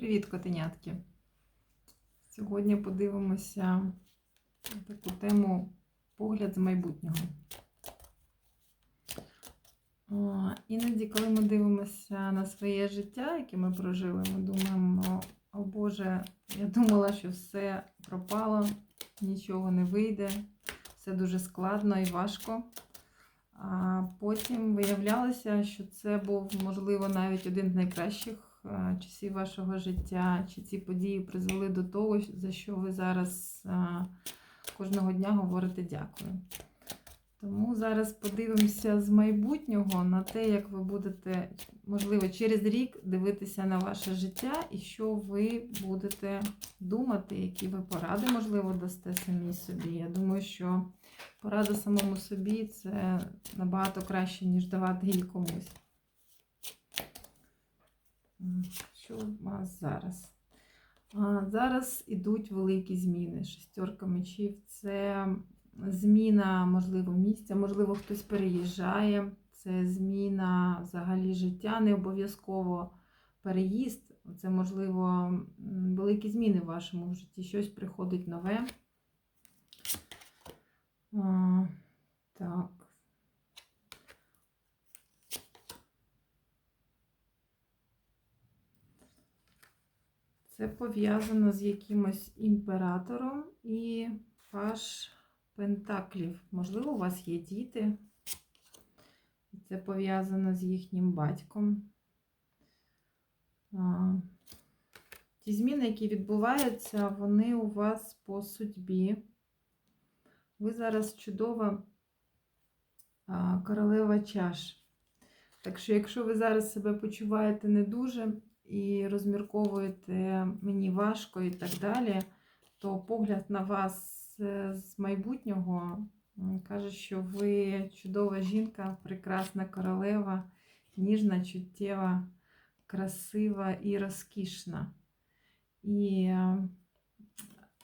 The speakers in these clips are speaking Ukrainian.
Привіт, котенятки! Сьогодні подивимося таку тему погляд з майбутнього. Іноді, коли ми дивимося на своє життя, яке ми прожили, ми думаємо, о Боже, я думала, що все пропало, нічого не вийде, все дуже складно і важко. А потім виявлялося, що це був, можливо, навіть один з найкращих часів вашого життя, чи ці події призвели до того, за що ви зараз е, кожного дня говорите дякую. Тому зараз подивимося з майбутнього на те, як ви будете, можливо, через рік дивитися на ваше життя і що ви будете думати, які ви поради, можливо, дасте самі собі. Я думаю, що порада самому собі це набагато краще, ніж давати її комусь. Що у вас зараз? А, Зараз ідуть великі зміни. Шестерка мечів це зміна, можливо, місця, можливо, хтось переїжджає. Це зміна взагалі життя, не обов'язково переїзд. Це, можливо, великі зміни в вашому житті. Щось приходить нове. А, так. Це пов'язано з якимось імператором і паш Пентаклів. Можливо, у вас є діти. Це пов'язано з їхнім батьком. Ті зміни, які відбуваються, вони у вас по судьбі. Ви зараз чудова королева чаш. Так що, якщо ви зараз себе почуваєте не дуже і розмірковуєте мені важко і так далі, то погляд на вас е, з майбутнього каже, що ви чудова жінка, прекрасна королева, ніжна, чуттєва, красива і розкішна. І,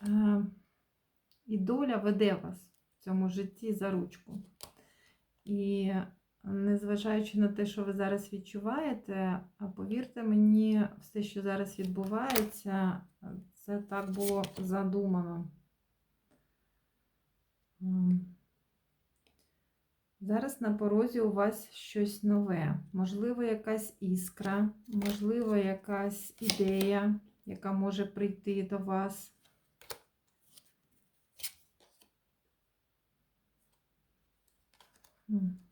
е, і доля веде вас в цьому житті за ручку. І незважаючи на те, що ви зараз відчуваєте, повірте мені, все, що зараз відбувається, це так було задумано. Зараз на порозі у вас щось нове. Можливо, якась іскра, можливо, якась ідея, яка може прийти до вас. М.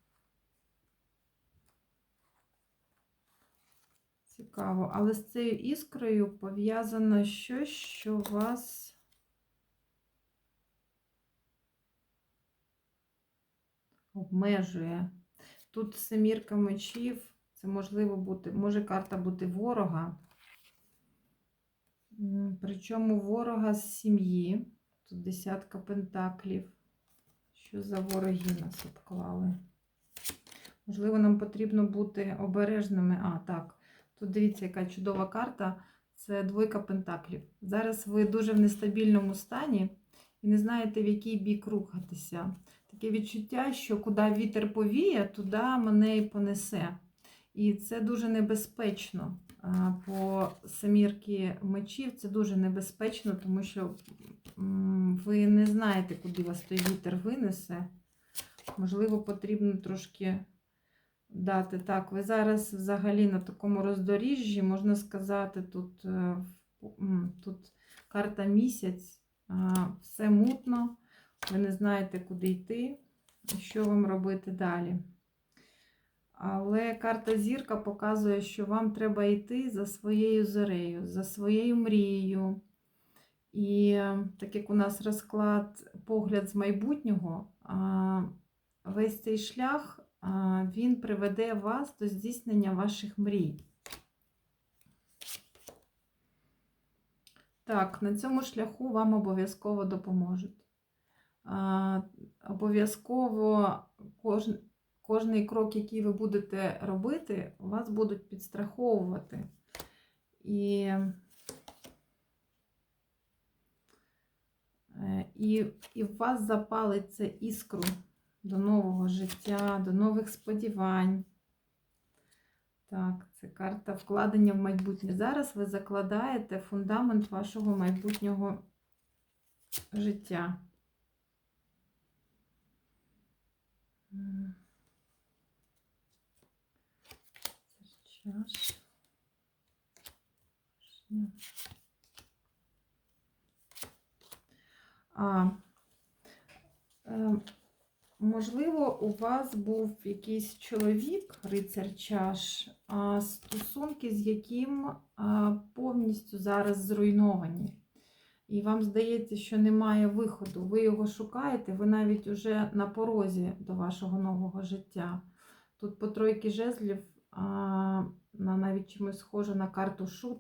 Цікаво. Але з цією іскрою пов'язано щось, що вас обмежує. Тут семірка мечів, це можливо бути, може карта бути ворога. Причому ворога з сім'ї. Тут десятка пентаклів. Що за вороги нас обклали? Можливо, нам потрібно бути обережними. А, так. Тут дивіться, яка чудова карта. Це двойка пентаклів. Зараз ви дуже в нестабільному стані і не знаєте, в який бік рухатися. Таке відчуття, що куди вітер повіє, туди мене і понесе. І це дуже небезпечно. По семірки мечів це дуже небезпечно, тому що ви не знаєте, куди вас той вітер винесе. Можливо, потрібно трошки дати. Так, ви зараз взагалі на такому роздоріжжі, можна сказати, тут, е, тут карта місяць, все мутно, ви не знаєте, куди йти, що вам робити далі. Але карта зірка показує, що вам треба йти за своєю зорею, за своєю мрією. І е, так як у нас розклад погляд з майбутнього, весь цей шлях він приведе вас до здійснення ваших мрій. Так, на цьому шляху вам обов'язково допоможуть. Обов'язково кожен, кожний крок, який ви будете робити, вас будуть підстраховувати. І, е, і, і в вас запалить це іскру до нового життя, до нових сподівань. Так, це карта вкладення в майбутнє. Зараз ви закладаєте фундамент вашого майбутнього життя. Чаш. А, можливо, у вас був якийсь чоловік, рицар чаш, стосунки з яким повністю зараз зруйновані. І вам здається, що немає виходу. Ви його шукаєте, ви навіть уже на порозі до вашого нового життя. Тут по тройки жезлів а, навіть чимось схоже на карту шут.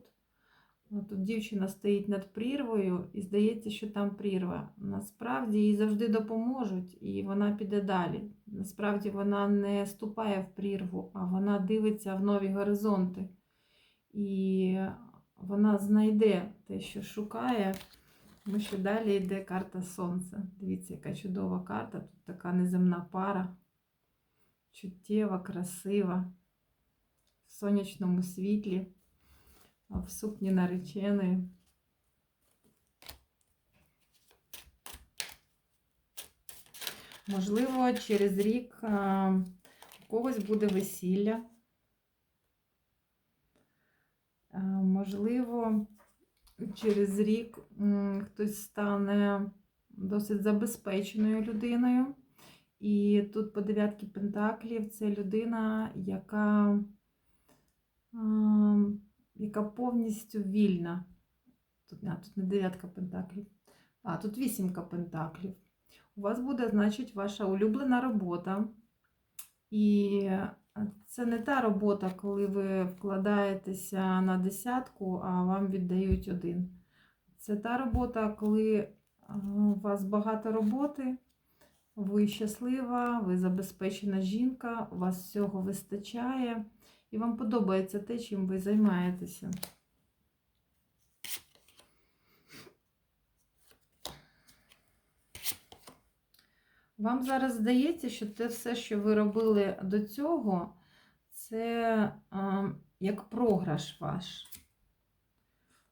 Ну, Тут дівчина стоїть над прірвою і здається, що там прірва. Насправді їй завжди допоможуть, і вона піде далі. Насправді вона не ступає в прірву, а вона дивиться в нові горизонти. І вона знайде те, що шукає, тому що далі йде карта Сонця. Дивіться, яка чудова карта. Тут така неземна пара, чуттєва, красива, в сонячному світлі в сукні нареченої. Можливо, через рік у когось буде весілля. Можливо, через рік хтось стане досить забезпеченою людиною. І тут по дев'ятки пентаклів це людина, яка яка повністю вільна. Тут, а, тут не дев'ятка пентаклів, а тут вісімка пентаклів. У вас буде, значить, ваша улюблена робота. І це не та робота, коли ви вкладаєтеся на десятку, а вам віддають один. Це та робота, коли у вас багато роботи, ви щаслива, ви забезпечена жінка, у вас всього вистачає. І вам подобається те, чим ви займаєтеся. Вам зараз здається, що те все, що ви робили до цього, це а, як програш ваш.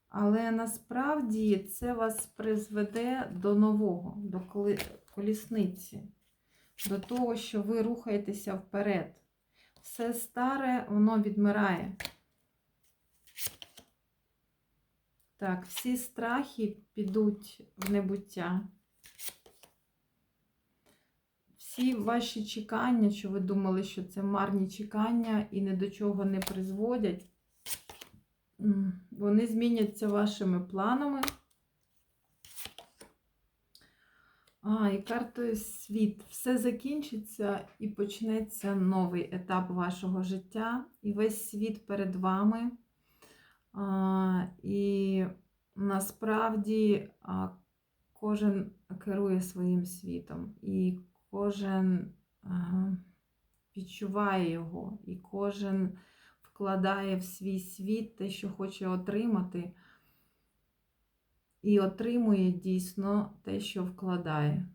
Але насправді це вас призведе до нового, до колісниці, до того, що ви рухаєтеся вперед все старе, воно відмирає. Так, всі страхи підуть в небуття. Всі ваші чекання, що ви думали, що це марні чекання і ні до чого не призводять, вони зміняться вашими планами. А, і картою світ. Все закінчиться і почнеться новий етап вашого життя. І весь світ перед вами. А, І насправді а, кожен керує своїм світом. І кожен а, відчуває його, і кожен вкладає в свій світ те, що хоче отримати і отримує дійсно те, що вкладає.